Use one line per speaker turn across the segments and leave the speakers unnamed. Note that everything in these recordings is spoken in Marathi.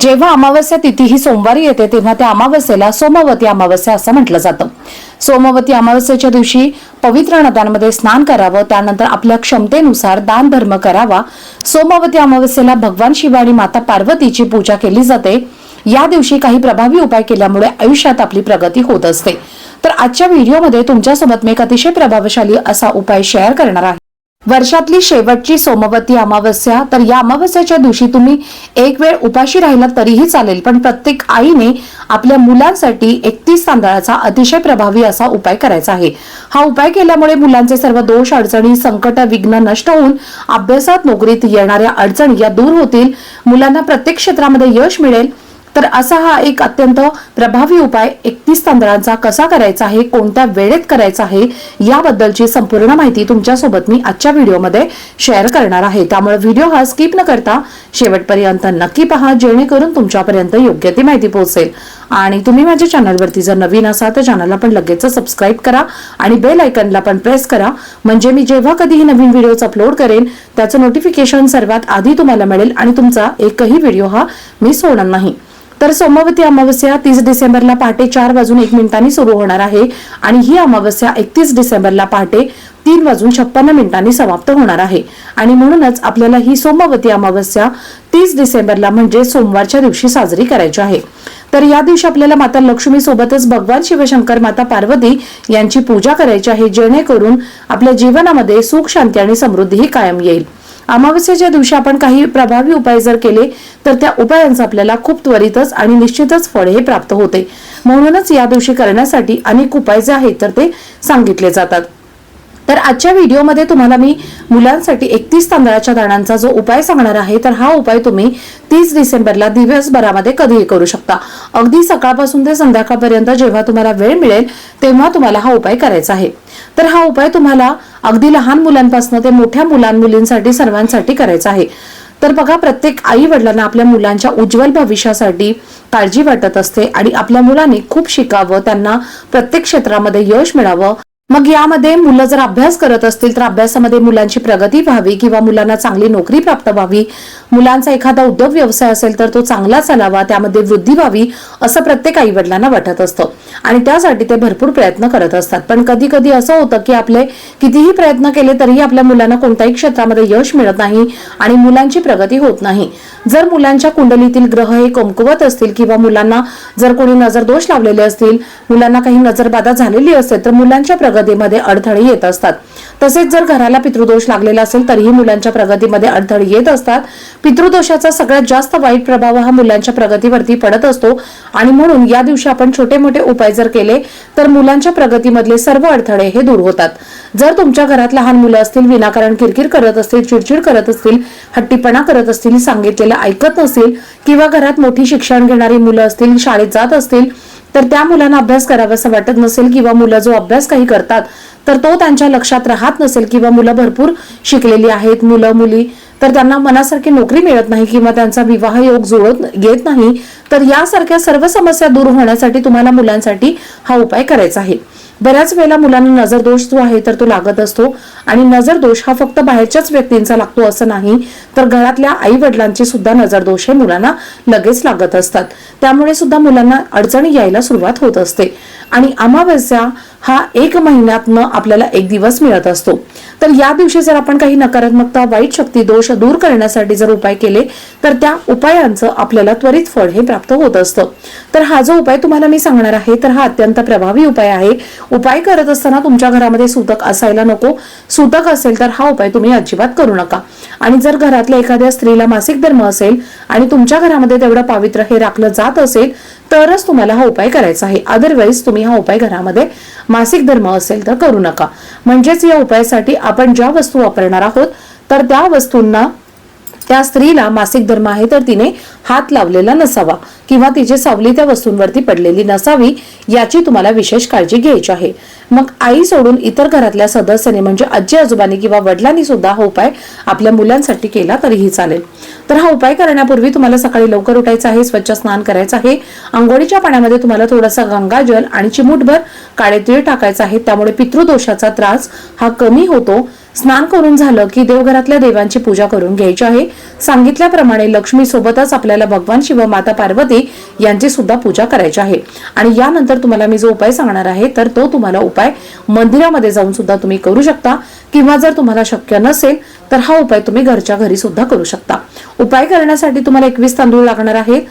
जेव्हा अमावस्या तिथी ही सोमवारी येते तेव्हा त्या अमावस्येला सोमवती अमावस्या असं म्हटलं जातं. सोमवती अमावस्येच्या दिवशी पवित्र नद्यांमध्ये स्नान करावं त्यानंतर आपल्या क्षमतेनुसार दान धर्म करावा. सोमवती अमावस्येला भगवान शिव आणि माता पार्वतीची पूजा केली जाते. या दिवशी काही प्रभावी उपाय केल्यामुळे आयुष्यात आपली प्रगती होत असते. तर आजच्या व्हिडिओमध्ये तुमच्यासोबत मी एक अतिशय प्रभावशाली असा उपाय शेअर करणार आहे. वर्षातली शेवटची सोमवती अमावस्या तर या अमावस्याच्या दिवशी तुम्ही एक वेळ उपाशी राहिला तरीही चालेल पण प्रत्येक आईने आपल्या मुलांसाठी एकतीस तांदळाचा अतिशय प्रभावी असा उपाय करायचा आहे. हा उपाय केल्यामुळे मुलांचे सर्व दोष अडचणी संकट विघ्न नष्ट होऊन अभ्यासात नोकरीत येणाऱ्या अडचणी या दूर होतील. मुलांना प्रत्येक क्षेत्रामध्ये यश मिळेल. तर असा हा एक अत्यंत प्रभावी उपाय एकतीस तांदळांचा कसा करायचा आहे कोणत्या वेळेत करायचा आहे याबद्दलची संपूर्ण माहिती तुमच्यासोबत मी आजच्या व्हिडिओमध्ये शेअर करणार आहे. त्यामुळे व्हिडिओ हा स्किप न करता शेवटपर्यंत नक्की पहा जेणेकरून तुमच्यापर्यंत योग्य ती माहिती पोहोचेल. आणि तुम्ही माझ्या चॅनलवरती जर नवीन असाल तर चॅनलला पण लगेच सबस्क्राईब करा आणि बेल आयकनला पण प्रेस करा. म्हणजे मी जेव्हा कधीही नवीन व्हिडिओज अपलोड करेन त्याचं नोटिफिकेशन सर्वात आधी तुम्हाला मिळेल आणि तुमचा एकही व्हिडिओ हा मिस होणार नाही. तर सोमवती अमावस्या तीस डिसेंबरला पहाटे चार वाजून एक मिनिटांनी सुरू होणार आहे आणि ही अमावस्या एकतीस डिसेंबरला पहाटे तीन वाजून छप्पन्न मिनिटांनी समाप्त होणार आहे. आणि म्हणूनच आपल्याला ही सोमवती अमावस्या तीस डिसेंबरला म्हणजे सोमवारच्या दिवशी साजरी करायची आहे. तर या दिवशी आपल्याला माता लक्ष्मी सोबतच भगवान शिवशंकर माता पार्वती यांची पूजा करायची आहे जेणेकरून आपल्या जीवनामध्ये सुख शांती आणि समृद्धीही कायम येईल. अमावस्येच्या दिवशी आपण काही प्रभावी उपाय जर केले तर त्या उपायांचा आपल्याला खूप त्वरितच आणि निश्चितच फळ हे प्राप्त होते. म्हणूनच या दिवशी करण्यासाठी अनेक उपाय जे आहेत तर ते सांगितले जातात. तर आजच्या व्हिडिओमध्ये तुम्हाला मी मुलांसाठी एकतीस तांदळाच्या दाणांचा जो उपाय सांगणार आहे तर हा उपाय तुम्ही तीस डिसेंबरला दिवसभरामध्ये कधीही करू शकता. अगदी सकाळपासून ते संध्याकाळपर्यंत जेव्हा तुम्हाला वेळ मिळेल तेव्हा तुम्हाला हा उपाय करायचा आहे. तर हा उपाय तुम्हाला अगदी लहान मुलांपासून ते मोठ्या मुलां मुलींसाठी सर्वांसाठी करायचा आहे. तर बघा प्रत्येक आई वडिलांना आपल्या मुलांच्या उज्ज्वल भविष्यासाठी काळजी वाटत असते आणि आपल्या मुलांनी खूप शिकावं त्यांना प्रत्येक क्षेत्रामध्ये यश मिळावं. मग यामध्ये मुलं जर अभ्यास करत असतील तर अभ्यासामध्ये मुलांची प्रगती व्हावी किंवा मुलांना चांगली नोकरी प्राप्त व्हावी. मुलांचा एखादा उद्योग व्यवसाय असेल तर तो चांगला चालावा त्यामध्ये वृद्धी व्हावी असं प्रत्येक आई वडिलांना वाटत असतं. आणि त्यासाठी ते भरपूर प्रयत्न करत असतात. पण कधी कधी असं होतं की आपले कितीही प्रयत्न केले तरीही आपल्या मुलांना कोणत्याही क्षेत्रामध्ये यश मिळत नाही आणि मुलांची प्रगती होत नाही. जर मुलांच्या कुंडलीतील ग्रह हे कमकुवत असतील किंवा मुलांना जर कोणी नजर दोष लावलेले असतील मुलांना काही नजरबाधा झालेली असेल तर मुलांच्या प्रगतीमध्ये अडथळे येत असतात. तसेच जर घराला पितृदोष लागलेला असेल तरीही मुलांच्या प्रगतीमध्ये अडथळे येत असतात. पितृदोषाचा सगळ्यात जास्त वाईट प्रभाव हा मुलांच्या प्रगतीवरती पडत असतो. आणि म्हणून या दिवशी आपण छोटे मोठे उपाय जर केले तर मुलांच्या प्रगतीमधले सर्व अडथळे हे दूर होतात. जर तुमच्या घरात लहान मुलं असतील विनाकारण किरकिर करत असतील चिडचिड करत असतील हट्टीपणा करत असतील सांगितलेलं ऐकत नसतील किंवा घरात मोठी शिक्षण घेणारी मुलं असतील शाळेत जात असतील तर त्या मुलांना अभ्यास करावासा वाटत नसेल किंवा मुलं जो अभ्यास काही करतात तर तो त्यांच्या लक्षात राहत नसेल किंवा मुलं भरपूर शिकलेली आहेत मुलं मुली तर त्यांना मनासारखी नोकरी मिळत नाही किंवा त्यांचा विवाह योग जुळत येत नाही तर यासारख्या सर्व समस्या दूर होण्यासाठी तुम्हाला मुलांसाठी हा उपाय करायचा आहे. बऱ्याच वेळेला मुलांना नजर दोष जो आहे तर तो लागत असतो. आणि नजर दोष हा फक्त बाहेरच्याच व्यक्तींचा लागतो असं नाही तर घरातल्या आई वडिलांची सुद्धा नजर दोष हे मुलांना लगेच लागत असतात. त्यामुळे सुद्धा मुलांना अडचणी यायला सुरुवात होत असते. आणि अमावस्या हा एक महिन्यातनं आपल्याला एक दिवस मिळत असतो. तर या दिवशी जर आपण काही नकारात्मकता वाईट शक्ती दोष दूर करण्यासाठी जर उपाय केले तर त्या उपायांचं आपल्याला त्वरित फळ हे प्राप्त होत असतं. तर हा जो उपाय तुम्हाला मी सांगणार आहे तर हा अत्यंत प्रभावी उपाय आहे. उपाय करत असताना तुमच्या घरामध्ये सुतक असायला नको. सूतक असेल तर हा उपाय तुम्ही अजिबात करू नका. आणि जर घरातल्या एखाद्या स्त्रीला मासिक धर्म असेल आणि तुमच्या घरामध्ये तेवढं पावित्र्य हे राखलं जात असेल तरच तुम्हाला हा उपाय करायचा आहे. अदरवाईज तुम्ही हा उपाय घरामध्ये मासिक धर्म असेल तर करू नका. म्हणजेच या उपायासाठी आपण ज्या वस्तू वापरणार आहोत तर त्या वस्तूंना त्या स्त्रीला मासिक धर्म आहे तर तिने हात लावलेला नसावा किंवा तिची सावली त्या वस्तूंवरती पडलेली नसावी याची तुम्हाला विशेष काळजी घ्यायची आहे. मग आई सोडून इतर घरातल्या सदस्यांनी म्हणजे आजी आजोबांनी किंवा वडिलांनी सुद्धा हा उपाय आपल्या मुलांसाठी केला तरीही चालेल. तर हा उपाय करण्यापूर्वी तुम्हाला सकाळी लवकर उठायचं आहे स्वच्छ स्नान करायचं आहे. आंघोळीच्या पाण्यामध्ये तुम्हाला थोडासा गंगाजल आणि चिमूटभर काळे तीळ टाकायचं आहे. त्यामुळे पितृदोषाचा त्रास हा कमी होतो. स्नान करून झालं की देवघरातल्या देवांची पूजा करून घ्यायची आहे. सांगितल्याप्रमाणे लक्ष्मी सोबतच आपल्याला भगवान शिव माता पार्वती यांची सुद्धा पूजा करायची आहे. आणि यानंतर तुम्हाला मी जो उपाय सांगणार आहे तर तो तुम्हाला उपाय मंदिरामध्ये जाऊन सुद्धा तुम्ही करू शकता. किंवा जर तुम्हाला शक्य नसेल तर हा उपाय तुम्ही घरच्या घरी सुद्धा करू शकता. उपाय करण्यासाठी तुम्हाला एकवीस तांदूळ लागणार आहेत.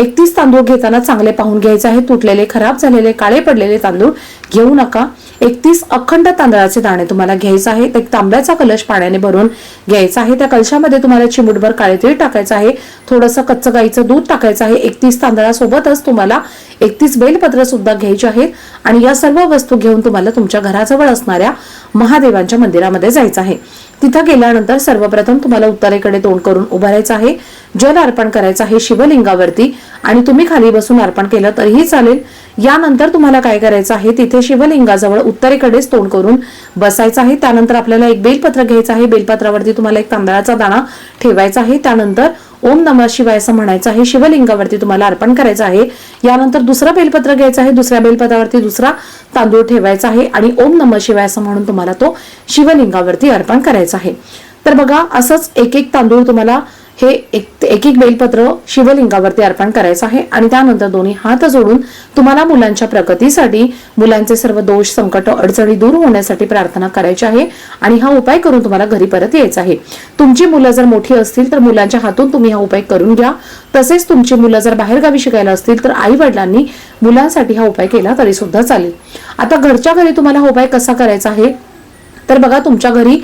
एकतीस तांदूळ घेताना चांगले पाहून घ्यायचे आहे तुटलेले खराब झालेले काळे पडलेले तांदूळ घेऊ नका. एकतीस अखंड तांदळाचे दाणे तुम्हाला घ्यायचे आहेत. एक तांब्याचा कलश पाण्याने भरून घ्यायचा आहे. त्या कलशामध्ये तुम्हाला चिमुटभर काळे तीळ टाकायचं आहे. थोडंसं कच्चं गाईचं दूध टाकायचं आहे. एकतीस तांदळासोबतच तुम्हाला एकतीस बेलपत्र सुद्धा घ्यायची आहेत. आणि या सर्व वस्तू घेऊन तुम्हाला तुमच्या घराजवळ असणाऱ्या महादेवांच्या मंदिरामध्ये जायचं आहे. तिथं गेल्यानंतर सर्वप्रथम तुम्हाला उत्तरेकडे तोंड करून उभारायचं आहे. जल अर्पण करायचं आहे शिवलिंगावरती आणि तुम्ही खाली बसून अर्पण केलं तरीही चालेल. यानंतर तुम्हाला काय करायचं आहे? तिथे शिवलिंगाजवळ उत्तरेकडेच तोंड करून बसायचं आहे. त्यानंतर आपल्याला एक बेलपत्र घ्यायचं आहे. बेलपत्रावरती तुम्हाला एक तांदळाचा दाणा ठेवायचा आहे. त्यानंतर ओम नमः शिवाय असं म्हणायचं आहे. शिवलिंगावरती तुम्हाला अर्पण करायचं आहे. यानंतर दुसरं बेलपत्र घ्यायचं आहे. दुसऱ्या बेलपत्रावरती दुसरा तांदूळ ठेवायचा आहे आणि ओम नम शिवाय असं म्हणून तुम्हाला तो शिवलिंगावरती अर्पण करायचा आहे. तर बघा असंच एक एक तांदूळ तुम्हाला हे एक एक बेलपत्र शिवलिंगावरती अर्पण करायचं आहे. आणि त्यानंतर दोन्ही हात जोडून तुम्हाला मुलांच्या प्रगतीसाठी मुलांचे सर्व दोष संकट अडचणी दूर होण्यासाठी प्रार्थना करायची आहे. आणि हा उपाय करून तुम्हाला घरी परत यायचा आहे. तुमची मुलं जर मोठी असतील तर मुलांच्या हातून तुम्ही हा उपाय करून घ्या. तसेच तुमची मुलं जर बाहेरगावी शिकायला असतील तर आई वडिलांनी मुलांसाठी हा उपाय केला तरी सुद्धा चालेल. आता घरच्या घरी तुम्हाला हा उपाय कसा करायचा आहे? तर बघा तुमच्या घरी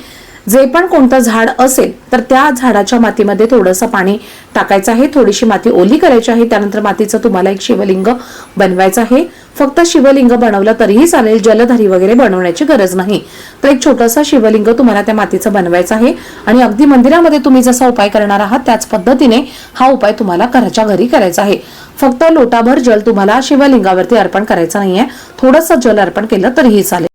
जे पण कोणतं झाड असेल तर त्या झाडाच्या मातीमध्ये थोडंसं पाणी टाकायचं आहे. थोडीशी माती ओली करायची आहे. त्यानंतर मातीचं तुम्हाला एक शिवलिंग बनवायचं आहे. फक्त शिवलिंग बनवलं तरीही चालेल. जलधारी वगैरे बनवण्याची गरज नाही. तर एक छोटासा शिवलिंग तुम्हाला त्या मातीचं बनवायचं आहे. आणि अगदी मंदिरामध्ये तुम्ही जसा उपाय करणार आहात त्याच पद्धतीने हा उपाय तुम्हाला घराच्या घरी करायचा आहे. फक्त लोटाभर जल तुम्हाला शिवलिंगावरती अर्पण करायचं नाहीये. थोडंसं जल अर्पण केलं तरीही चालेल.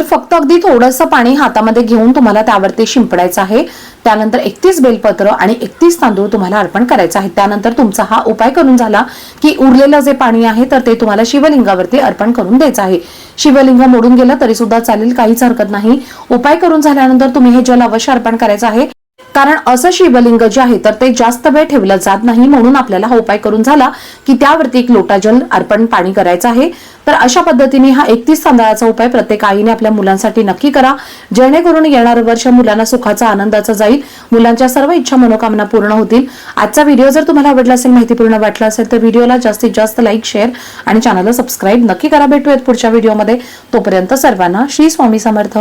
तर फक्त अगदी थोडंसं पाणी हातामध्ये घेऊन तुम्हाला त्यावरती शिंपडायचं आहे. त्यानंतर एकतीस बेलपत्र आणि एकतीस तांदूळ तुम्हाला अर्पण करायचं आहे. त्यानंतर तुमचा हा उपाय करून झाला की उरलेलं जे पाणी आहे तर ते तुम्हाला शिवलिंगावरती अर्पण करून द्यायचं आहे. शिवलिंग मोडून गेलं तरी सुद्धा चालेल काहीच हरकत नाही. उपाय करून झाल्यानंतर तुम्ही हे जल अवश्य अर्पण करायचं आहे. कारण असं शिवलिंग जे आहे तर ते जास्त वेळ ठेवलं जात नाही म्हणून आपल्याला हा उपाय करून झाला की त्यावरती एक लोटा जल अर्पण पाणी करायचं आहे. तर अशा पद्धतीने हा एकतीस तांदळाचा उपाय प्रत्येक आईने आपल्या मुलांसाठी नक्की करा. जेणेकरून येणारं वर्ष मुलांना सुखाचा आनंदाचा जाईल. मुलांच्या सर्व इच्छा मनोकामना पूर्ण होतील. आजचा व्हिडिओ जर तुम्हाला आवडला असेल माहितीपूर्ण वाटला असेल तर व्हिडिओला जास्तीत जास्त लाईक शेअर आणि चॅनलला सबस्क्राईब नक्की करा. भेटूयात पुढच्या व्हिडिओमध्ये. तोपर्यंत सर्वांना श्री स्वामी समर्थ.